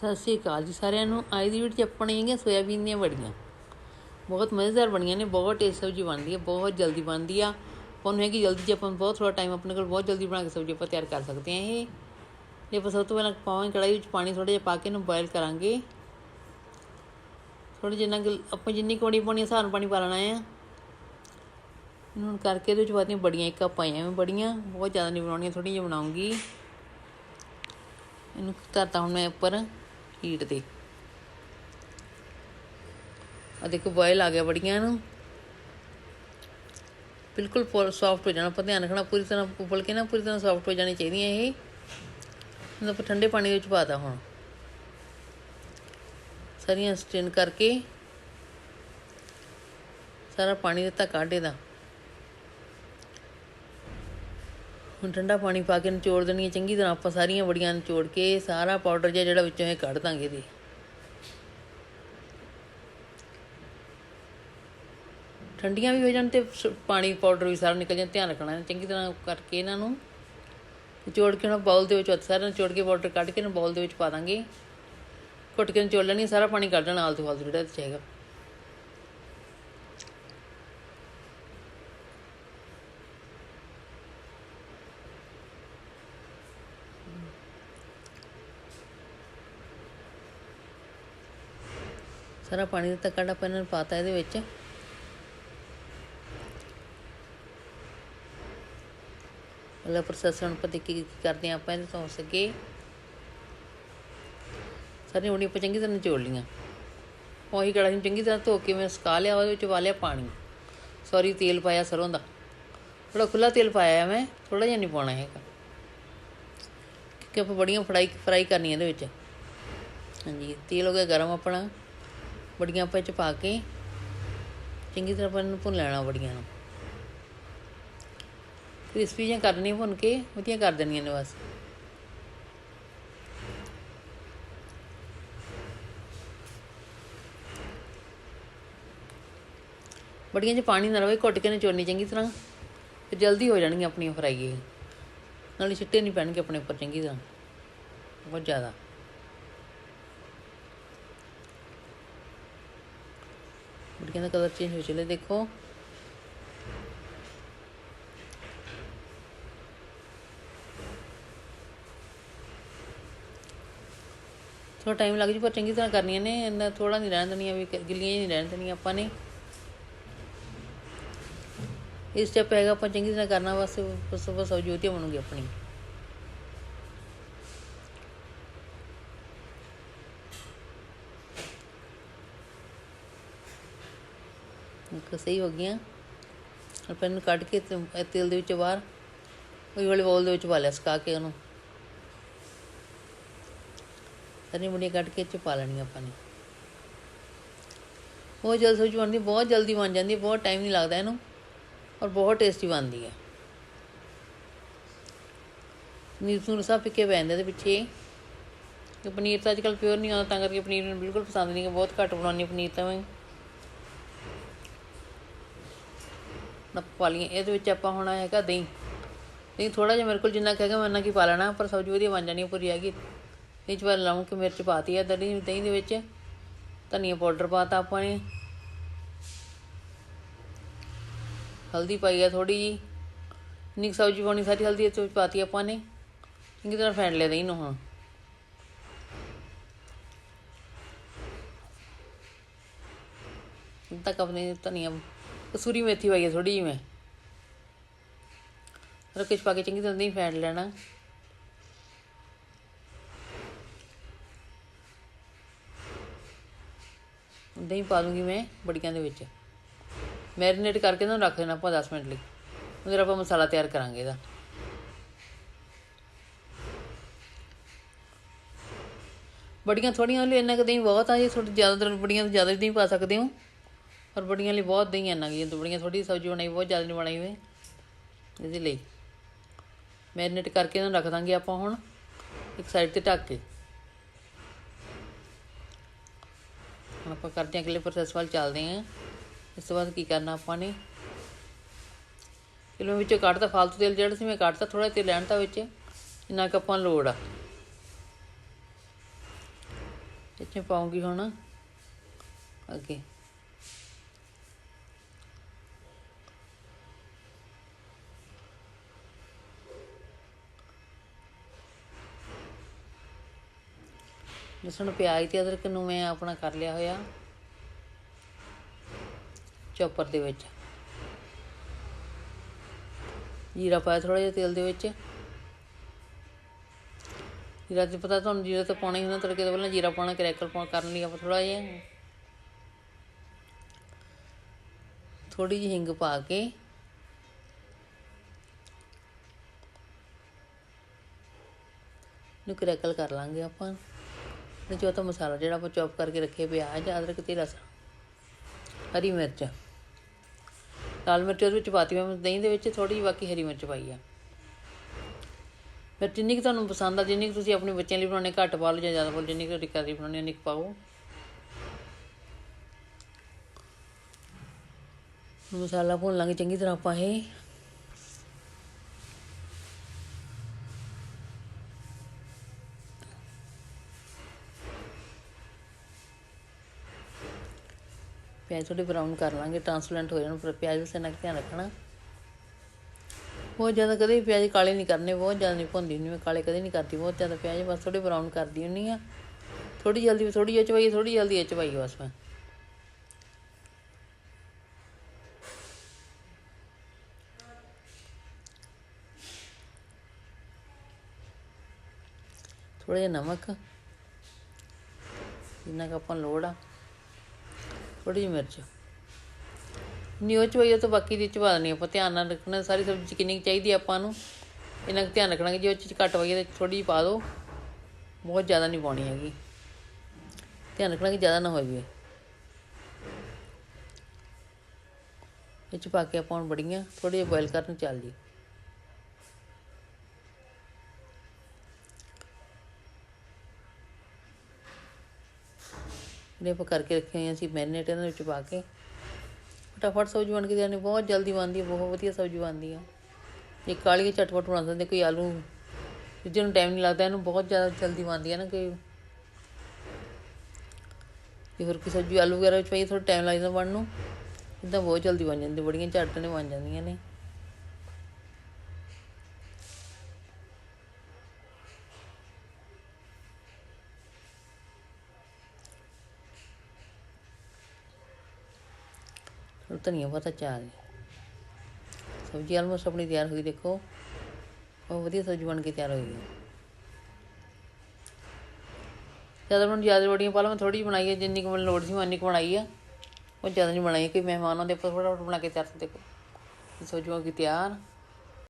ਸਤਿ ਸ਼੍ਰੀ ਅਕਾਲ ਜੀ ਸਾਰਿਆਂ ਨੂੰ। ਅੱਜ ਦੀ ਵੀਡੀਓ 'ਚ ਆਪਾਂ ਹੈਗੀਆਂ ਸੋਇਆਬੀਨ ਦੀਆਂ ਵੜੀਆਂ। ਬਹੁਤ ਮਜ਼ੇਦਾਰ ਬਣੀਆਂ ਨੇ, ਬਹੁਤ ਟੇਸਟ ਸਬਜ਼ੀ ਬਣਦੀ ਹੈ ਬਹੁਤ ਜਲਦੀ ਬਣਦੀ ਆ। ਉਹਨੂੰ ਨੂੰ ਹੈਗੀ ਜਲਦੀ 'ਚ ਆਪਾਂ ਬਹੁਤ ਥੋੜਾ ਟਾਈਮ ਆਪਣੇ ਕੋਲ ਬਹੁਤ ਜਲਦੀ ਬਣਾ ਕੇ ਸਬਜ਼ੀ ਆਪਾਂ ਤਿਆਰ ਕਰ ਸਕਦੇ ਹਾਂ ਇਹ। ਜੇ ਆਪਾਂ ਸਭ ਤੋਂ ਪਹਿਲਾਂ ਪਾਵਾਂਗੇ ਕੜਾਈ ਵਿੱਚ ਪਾਣੀ ਥੋੜਾ ਜਿਹਾ ਪਾ ਕੇ ਇਹਨੂੰ ਬੋਇਲ ਕਰਾਂਗੇ। ਥੋੜਾ ਜਿੰਨਾ ਕੁ ਆਪਾਂ ਜਿੰਨੀ ਕੋਣੀ ਪਾਉਣੀ ਸਾਨੂੰ ਪਾਣੀ ਪਾ ਲੈਣਾ ਹੈ ਇਹਨੂੰ ਕਰਕੇ ਇਹਦੇ ਵਿੱਚ ਪਾਤੀਆਂ ਬੜੀਆਂ ਇੱਕ ਕੱਪ ਪਾਈਆਂ ਮੈਂ ਬੜੀਆਂ। ਬਹੁਤ ਜ਼ਿਆਦਾ ਨਹੀਂ ਬਣਾਉਣੀਆਂ, ਥੋੜ੍ਹੀਆਂ ਜਿਹੀਆਂ ਬਣਾਉਂਗੀ। ਇਹਨੂੰ ਧਰਤਾ ਹੁਣ ਮੈਂ ਉੱਪਰ। ਹੀਟ ਤੇ ਆ ਦੇਖੋ ਬੋਇਲ ਆ ਗਿਆ ਬੜੀਆਂ ਨੂੰ ਬਿਲਕੁਲ ਸੌਫਟ ਹੋ ਜਾਣਾ, ਆਪਾਂ ਧਿਆਨ ਰੱਖਣਾ, ਪੂਰੀ ਤਰ੍ਹਾਂ ਉਬਲ ਕੇ ਨਾ, ਪੂਰੀ ਤਰ੍ਹਾਂ ਸੌਫਟ ਹੋ ਜਾਣੀ ਚਾਹੀਦੀਆਂ ਇਹ। ਇਹਨਾਂ ਠੰਡੇ ਪਾਣੀ ਵਿੱਚ ਪਾਤਾ ਹੁਣ। ਸਾਰੀਆਂ ਸਟ੍ਰੇਨ ਕਰਕੇ, ਸਾਰਾ ਪਾਣੀ ਦਿੱਤਾ, ਕਾਢੇ ਦਾ ਹੁਣ ਠੰਡਾ ਪਾਣੀ ਪਾ ਕੇ ਨਿਚੋੜ ਦੇਣੀ ਹੈ। ਚੰਗੀ ਤਰ੍ਹਾਂ ਆਪਾਂ ਸਾਰੀਆਂ ਬੜੀਆਂ ਨਿਚੋੜ ਕੇ ਸਾਰਾ ਪਾਊਡਰ ਜਿਹਾ ਜਿਹੜਾ ਵਿੱਚੋਂ ਇਹ ਕੱਢ ਦਾਂਗੇ ਇਹਦੇ। ਠੰਡੀਆਂ ਵੀ ਹੋ ਜਾਣ ਤੇ ਸ- ਪਾਣੀ ਪਾਊਡਰ ਵੀ ਸਾਰਾ ਨਿਕਲ ਜਾਣ, ਧਿਆਨ ਰੱਖਣਾ ਚੰਗੀ ਤਰ੍ਹਾਂ ਕਰਕੇ ਇਹਨਾਂ ਨੂੰ ਨਿਚੋੜ ਕੇ ਉਹਨਾਂ ਬਾਉਲ ਦੇ ਵਿੱਚ ਸਾਰਾ ਨਿਚੋੜ ਕੇ ਪਾਊਡਰ ਕੱਢ ਕੇ ਨਾ ਬਾਉਲ ਦੇ ਵਿੱਚ ਪਾ ਦਾਂਗੇ। ਘੁੱਟ ਕੇ ਨਿਚੋੜ ਲੈਣੀ, ਸਾਰਾ ਪਾਣੀ ਕੱਢ ਦੇਣਾ ਆਲਤੂ ਫਾਲਤੂ ਜਿਹੜਾ ਇਹਦੇ ਸਾਰਾ ਪਾਣੀ ਦਿੱਤਾ ਕੱਢ ਆਪਾਂ ਇਹਨਾਂ ਨੂੰ ਪਾਤਾ ਇਹਦੇ ਵਿੱਚ। ਅਗਲਾ ਪ੍ਰੋਸੈਸ ਹੁਣ ਪਤਾ ਕੀ ਕਰਦੇ ਹਾਂ ਆਪਾਂ ਇਹਦੇ ਤੋਂ ਹੋ ਸਕੇ ਸਾਰੀਆਂ ਉਣੀ ਆਪਾਂ ਚੰਗੀ ਤਰ੍ਹਾਂ ਨਿਚੋੜ ਲੀਆਂ ਉਹੀ ਕੜਾਹੀ ਨੂੰ ਚੰਗੀ ਤਰ੍ਹਾਂ ਧੋ ਕੇ ਮੈਂ ਸੁਕਾ ਲਿਆ, ਉਹਦੇ ਵਿੱਚ ਪਾ ਲਿਆ ਪਾਣੀ। ਸੌਰੀ ਤੇਲ ਪਾਇਆ ਸਰੋਂ ਦਾ। ਥੋੜਾ ਖੁੱਲਾ ਤੇਲ ਪਾਇਆ ਮੈਂ ਥੋੜਾ ਜਿਹਾ ਨਹੀਂ ਪਾਉਣਾ ਹੈਗਾ। ਕਿਉਂਕਿ ਆਪਾਂ ਬੜੀਆਂ ਫਰਾਈ ਫਰਾਈ ਕਰਨੀਆਂ ਇਹਦੇ ਵਿੱਚ। ਹਾਂਜੀ, ਤੇਲ ਹੋ ਗਿਆ ਗਰਮ ਆਪਣਾ। ਬੜੀਆਂ ਆਪਾਂ ਪਾ ਕੇ ਚੰਗੀ ਤਰ੍ਹਾਂ ਆਪਾਂ ਇਹਨੂੰ ਭੁੰਨ ਲੈਣਾ ਬੜੀਆਂ ਨੂੰ। ਕ੍ਰਿਸਪੀ ਜਾਂ ਕਰਨੀ ਭੁੰਨ ਕੇ ਵਧੀਆ ਕਰ ਦੇਣੀਆਂ ਨੇ ਬਸ। ਬੜੀਆਂ 'ਚ ਪਾਣੀ ਨਾ ਰਵੇ, ਘੁੱਟ ਕੇ ਨਿਚੋੜਨੀ ਚੰਗੀ ਤਰ੍ਹਾਂ। ਤੇ ਜਲਦੀ ਹੋ ਜਾਣਗੀਆਂ ਆਪਣੀਆਂ ਫਰਾਈ ਨਾਲੇ ਛਿੱਟੇ ਨਹੀਂ ਪੈਣਗੇ ਆਪਣੇ ਉੱਪਰ ਚੰਗੀ ਤਰ੍ਹਾਂ। ਬਹੁਤ ਜ਼ਿਆਦਾ। ਬੜੀਆਂ ਦਾ ਕਲਰ ਚੇਂਜ ਹੋ ਚਲੇ ਦੇਖੋ ਥੋੜਾ ਟਾਈਮ ਲੱਗ ਜੂ ਪਰ ਚੰਗੀ ਤਰ੍ਹਾਂ ਕਰਨੀਆਂ ਨੇ ਇੰਨਾ ਥੋੜਾ ਨਹੀਂ ਰਹਿਣ ਦੇਣੀਆਂ ਵੀ ਗਿੱਲੀਆਂ ਨਹੀਂ ਰਹਿਣ ਦੇਣੀਆਂ ਆਪਾਂ ਨੇ ਇਸ ਸਟੈਪ ਹੈਗਾ ਆਪਾਂ ਚੰਗੀ ਤਰ੍ਹਾਂ ਕਰਨਾ ਬਸ ਬਸ ਬਸ ਜੋਤੀਆਂ ਬਣੂਗੀ ਆਪਣੀ ਸਹੀ ਹੋ ਗਈਆਂ। ਹੁਣ ਪੈਨ ਨੂੰ ਕੱਢ ਕੇ ਤੇਲ ਦੇ ਵਿੱਚ ਬਾਹਰ, ਉਹ ਵਾਲੇ ਬੋਲ ਦੇ ਵਿੱਚ ਪਾ ਲਿਆ, ਸੁਕਾ ਕੇ ਉਹਨੂੰ। ਸਾਰੀਆਂ ਮੁੰਡੀਆਂ ਕੱਢ ਕੇ ਇਹ 'ਚ ਪਾ ਲੈਣੀਆਂ ਆਪਾਂ ਨੇ। ਬਹੁਤ ਜਲਦੀ ਸਬਜ਼ੀ ਬਣਦੀ, ਬਹੁਤ ਜਲਦੀ ਬਣ ਜਾਂਦੀ, ਬਹੁਤ ਟਾਈਮ ਨਹੀਂ ਲੱਗਦਾ ਇਹਨੂੰ, ਔਰ ਬਹੁਤ ਟੇਸਟੀ ਬਣਦੀ ਹੈ ਪਨੀਰ ਨੂੰ ਰਸਾ ਫਿੱਕੇ ਪੈ ਜਾਂਦੇ ਇਹਦੇ ਪਿੱਛੇ। ਕਿ ਪਨੀਰ ਤਾਂ ਅੱਜਕੱਲ ਪਿਓਰ ਨਹੀਂ ਆਉਂਦਾ ਤਾਂ ਕਰਕੇ ਪਨੀਰ ਮੈਨੂੰ ਬਿਲਕੁਲ ਪਸੰਦ ਨਹੀਂ ਹੈ ਬਹੁਤ ਘੱਟ ਬਣਾਉਂਦੀ ਪਨੀਰ ਤਾਂ ਮੈਂ। ਨਾ ਪਾ ਲਈਏ ਇਹਦੇ ਵਿੱਚ ਆਪਾਂ ਹੋਣਾ ਹੈਗਾ ਦਹੀਂ। ਦਹੀਂ ਥੋੜਾ ਜਿਹਾ ਮੇਰੇ ਕੋਲ ਜਿੰਨਾ ਕੁ ਹੈਗਾ, ਮੈਂ ਉਹਨਾਂ ਕੀ ਪਾ ਲੈਣਾ, ਪਰ ਸਬਜ਼ੀ ਵਧੀਆ ਬਣ ਜਾਣੀ ਪੂਰੀ ਹੈਗੀ। ਇਹ ਚ ਪਾ ਲਾਉਂ ਕਿ ਮਿਰਚ ਪਾਤੀ ਹੈ ਦਹੀਂ ਦਹੀਂ ਦੇ ਵਿੱਚ। ਧਨੀਆ ਪਾਊਡਰ ਪਾਤਾ ਆਪਾਂ ਨੇ। ਹਲਦੀ ਪਾਈ ਹੈ ਥੋੜੀ ਜੀ ਇੰਨੀ ਕੁ ਸਬਜ਼ੀ ਪਾਉਣੀ, ਸਾਰੀ ਹਲਦੀ ਇਹ 'ਚ ਪਾਤੀ ਆਪਾਂ ਨੇ। ਚੰਗੀ ਤਰ੍ਹਾਂ ਫੈਂਟ ਲਿਆ ਦਹੀਂ ਨੂੰ ਹੁਣ ਤੱਕ ਆਪਣੇ ਧਨੀਆ ਕਸੂਰੀ ਮੇਥੀ ਪਾਈ ਹੈ ਥੋੜੀ ਜਿਹੀ ਮੈਂ। ਸਾਰਾ ਕੁਛ ਪਾ ਕੇ ਚੰਗੀ ਤਰ੍ਹਾਂ ਦਹੀਂ ਫੈਂਟ ਲੈਣਾ। ਦਹੀਂ ਪਾ ਦੂੰਗੀ ਮੈਂ ਬੜੀਆਂ ਦੇ ਵਿੱਚ। ਮੈਰੀਨੇਟ ਕਰਕੇ ਨਾ ਰੱਖ ਦੇਣਾ ਆਪਾਂ 10 ਮਿੰਟ ਲਈ। ਫਿਰ ਆਪਾਂ ਮਸਾਲਾ ਤਿਆਰ ਕਰਾਂਗੇ ਇਹਦਾ। ਬੜੀਆਂ ਥੋੜੀਆਂ ਲਈ ਇੰਨਾ ਕੁ ਦਹੀਂ ਬਹੁਤ ਆ, ਜੀ ਥੋੜੀ ਜ਼ਿਆਦਾ ਬੜੀਆਂ ਤੋਂ ਜ਼ਿਆਦਾ ਵੀ ਦਹੀਂ ਪਾ ਸਕਦੇ ਹੋ। ਪਰ ਬੜੀਆਂ ਲਈ ਬਹੁਤ ਦਹੀਂ ਇੰਨਾ ਕੀ ਬੜੀਆਂ ਥੋੜੀ ਸਬਜ਼ੀ ਬਣਾਈ, ਬਹੁਤ ਜ਼ਿਆਦਾ ਨਹੀਂ ਬਣਾਈ ਹੋਈ। ਇਹਦੇ ਲਈ ਮੈਰੀਨੇਟ ਕਰਕੇ ਇਹਨਾਂ ਰੱਖ ਦਾਂਗੇ ਆਪਾਂ ਹੁਣ, ਇੱਕ ਸਾਈਡ ਤੇ ਢੱਕ ਕੇ। ਹੁਣ ਆਪਾਂ ਕਰਦੇ ਹਾਂ ਅਗਲੇ ਪ੍ਰੋਸੈਸ ਵੱਲ ਚੱਲਦੇ ਹਾਂ। ਇਸ ਤੋਂ ਬਾਅਦ ਕੀ ਕਰਨਾ ਆਪਾਂ ਨੇ? ਕਿਲੋ ਵਿੱਚੋਂ ਕੱਢਤਾ ਫਾਲਤੂ ਤੇਲ ਜਿਹੜਾ ਸੀ ਮੈਂ ਕੱਢਤਾ ਥੋੜਾ ਤੇਲ ਲੈਣ ਤਾਂ ਵਿੱਚ ਇੰਨਾ ਕੁ ਆਪਾਂ ਨੂੰ ਲੋੜ ਆ। ਇਹ ਪਾਉਂਗੀ ਹੁਣ, ਅੱਗੇ। ਲਸਣ ਪਿਆਜ਼ ਤੇ ਅਦਰਕ ਨੂੰ ਮੈਂ ਆਪਣਾ ਕਰ ਲਿਆ ਹੋਇਆ। ਚੌਪਰ ਦੇ ਵਿੱਚ। ਜੀਰਾ ਪਾਇਆ ਥੋੜਾ ਜਿਹਾ ਤੇਲ ਦੇ ਵਿੱਚ। ਜੀਰਾ ਤੇ ਪਤਾ ਤੁਹਾਨੂੰ ਜੀਰਾ ਤਾਂ ਪਾਉਣਾ ਹੀ ਹੁੰਦਾ, ਤੜਕੇ ਤੋਂ ਪਹਿਲਾਂ ਜੀਰਾ ਪਾਉਣਾ ਕਰੈਕਲ ਪਾਉਣ ਕਰਨ ਲਈ ਆਪਾਂ ਥੋੜਾ ਜਿਹਾ। ਥੋੜੀ ਜਿਹੀ ਹਿੰਗ ਪਾ ਕੇ। ਨੂੰ ਕਰੈਕਲ ਕਰ ਲਾਂਗੇ ਆਪਾਂ। ਤੇ ਤਾਂ ਮਸਾਲਾ ਜਿਹੜਾ ਆਪਾਂ ਚੌਪ ਕਰਕੇ ਰੱਖੇ ਪਿਆਜ਼, ਅਦਰਕ, ਤੇ ਲਸਣ, ਹਰੀ ਮਿਰਚ। ਲਾਲ ਮਿਰਚ ਉਹਦੇ ਵਿੱਚ ਪਾਤੀ ਮੈਂ ਦਹੀਂ ਦੇ ਵਿੱਚ ਥੋੜੀ ਜਿਹੀ ਬਾਕੀ ਹਰੀ ਮਿਰਚ ਪਾਈ ਆ। ਫਿਰ ਜਿੰਨੀ ਕੁ ਤੁਹਾਨੂੰ ਪਸੰਦ ਆ, ਜਿੰਨੀ ਕੁ ਤੁਸੀਂ ਆਪਣੇ ਬੱਚਿਆਂ ਲਈ ਬਣਾਉਣੇ, ਘੱਟ ਪਾ ਲਓ ਜਾਂ ਜ਼ਿਆਦਾ ਪਾ ਲਓ, ਜਿੰਨੀ ਕੁ ਤੁਹਾਡੀ ਕਰਦੀ ਬਣਾਉਣੀ ਉਨੀ ਕੁ ਪਾਓ। ਮਸਾਲਾ ਭੁੰਨ ਲਾਂਗੇ ਚੰਗੀ ਤਰ੍ਹਾਂ ਆਪਾਂ ਇਹ। ਪਿਆਜ਼ ਥੋੜੇ ਬਰਾਊਨ ਕਰ ਲਾਂਗੇ ਟ੍ਰਾਂਸਪੇਰੈਂਟ ਹੋ ਜਾਣ ਪਰ ਪਿਆਜ਼ ਉਸੇ ਨਾਲ ਧਿਆਨ ਰੱਖਣਾ। ਬਹੁਤ ਜ਼ਿਆਦਾ ਕਦੇ ਵੀ ਪਿਆਜ਼ ਕਾਲੇ ਨਹੀਂ ਕਰਨੇ, ਬਹੁਤ ਜ਼ਿਆਦਾ ਨਹੀਂ ਭੁੰਦੀ ਨਹੀਂ ਮੈਂ, ਕਾਲੇ ਕਦੇ ਨਹੀਂ ਕਰਦੀ, ਬਹੁਤ ਜ਼ਿਆਦਾ ਪਿਆਜ਼ ਬਸ ਥੋੜੇ ਬਰਾਊਨ ਕਰਦੀ ਹੁੰਨੀ ਆ ਥੋੜੀ ਜਲਦੀ ਥੋੜੀ ਜਿਹੀ ਚਵਾਈ ਥੋੜੀ ਜਲਦੀ ਇਹ ਚਵਾਈ ਬਸ ਮੈਂ। ਥੋੜਾ ਜਿਹਾ ਨਮਕ, ਜਿੰਨਾ ਕੁ ਆਪਾਂ ਨੂੰ ਲੋੜ ਆ। ਥੋੜੀ ਜਿਹੀ ਮਿਰਚ। ਨਿਓ ਚੋਈਏ ਤਾਂ ਬਾਕੀ ਦੀ ਚਵਾ ਦੇਣੀ ਆਪਾਂ, ਧਿਆਨ ਨਾਲ ਰੱਖਣਾ, ਸਾਰੀ ਸਬਜ਼ੀ ਕਿੰਨੀ ਕੁ ਚਾਹੀਦੀ ਆ ਆਪਾਂ ਨੂੰ ਇਹਨਾਂ ਕੁ ਧਿਆਨ ਰੱਖਣਾ ਕਿ ਜੇ ਉਹ ਚੀਜ਼ ਘੱਟ ਹੋਈ ਤਾਂ ਥੋੜੀ ਜਿਹੀ ਪਾ ਦਿਓ, ਬਹੁਤ ਜ਼ਿਆਦਾ ਨਹੀਂ ਪਾਉਣੀ ਹੈਗੀ। ਧਿਆਨ ਰੱਖਣਾ ਕਿ ਜ਼ਿਆਦਾ ਨਾ ਹੋਵੇ। ਇਹ 'ਚ ਪਾ ਕੇ ਆਪਾਂ ਹੁਣ ਬੜੀਆਂ ਥੋੜੀ ਜਿਹੀ ਬੋਇਲ ਕਰਨ ਚੱਲ ਜੀ ਜਿਹੜੇ ਆਪਾਂ ਕਰਕੇ ਰੱਖੇ ਹੋਏ ਸੀ ਮੈਰੀਨੇਟ ਇਹਨਾਂ ਵਿੱਚ ਪਾ ਕੇ। ਫਟਾਫਟ ਸਬਜ਼ੀ ਬਣ ਕੇ ਜਾਣੀ ਬਹੁਤ ਜਲਦੀ ਬਣਦੀ ਹੈ ਬਹੁਤ ਵਧੀਆ ਸਬਜ਼ੀ ਬਣਦੀ ਆ। ਇਹ ਕਾਲੀ ਝਟਪਟ ਬਣਾ ਸਕਦੇ ਕੋਈ ਆਲੂ। ਜਿਹਨੂੰ ਟਾਈਮ ਨਹੀਂ ਲੱਗਦਾ, ਇਹਨੂੰ ਬਹੁਤ ਜ਼ਿਆਦਾ ਜਲਦੀ ਬਣਦੀ ਹੈ ਨਾ ਕੋਈ। ਜੇ ਹੋਰ ਕੋਈ ਸਬਜ਼ੀ, ਆਲੂ ਵਗੈਰਾ ਵਿੱਚ ਪਾਈਏ ਥੋੜਾ ਟਾਈਮ ਲੱਗ ਜਾਂਦਾ ਬਣਨ ਨੂੰ। ਇਦਾਂ ਬਹੁਤ ਜਲਦੀ ਬਣ ਜਾਂਦੀ, ਬੜੀਆਂ ਝੱਟ ਨੇ, ਬਣ ਜਾਂਦੀਆਂ ਨੇ। ਥੋੜਾ ਧਨੀਆ ਪਤਾ ਚਾਹ ਸਬਜ਼ੀ ਆਲਮੋਸਟ ਆਪਣੀ ਤਿਆਰ ਹੋਈ, ਦੇਖੋ। ਬਹੁਤ ਵਧੀਆ ਸਬਜ਼ੀ ਬਣ ਕੇ ਤਿਆਰ ਹੋਈ ਹੈ ਜ਼ਿਆਦਾ ਮੈਨੂੰ ਜ਼ਿਆਦਾ ਬੜੀਆਂ ਪਾ ਮੈਂ ਥੋੜੀ ਜਿਹੀ ਬਣਾਈ ਹੈ ਜਿੰਨੀ ਕੁ ਮੈਨੂੰ ਲੋੜ ਸੀ, ਮੈਂ ਉਨੀ ਕੁ ਬਣਾਈ ਆ। ਉਹ ਜ਼ਿਆਦਾ ਨਹੀਂ ਬਣਾਈ ਕਿ ਮਹਿਮਾਨਾਂ ਦੇ ਉੱਪਰ ਥੋੜਾ ਬਣਾ ਕੇ ਤਿਆਰ ਦੇਖੋ ਸਬਜ਼ੀ ਹੋ ਗਈ ਤਿਆਰ।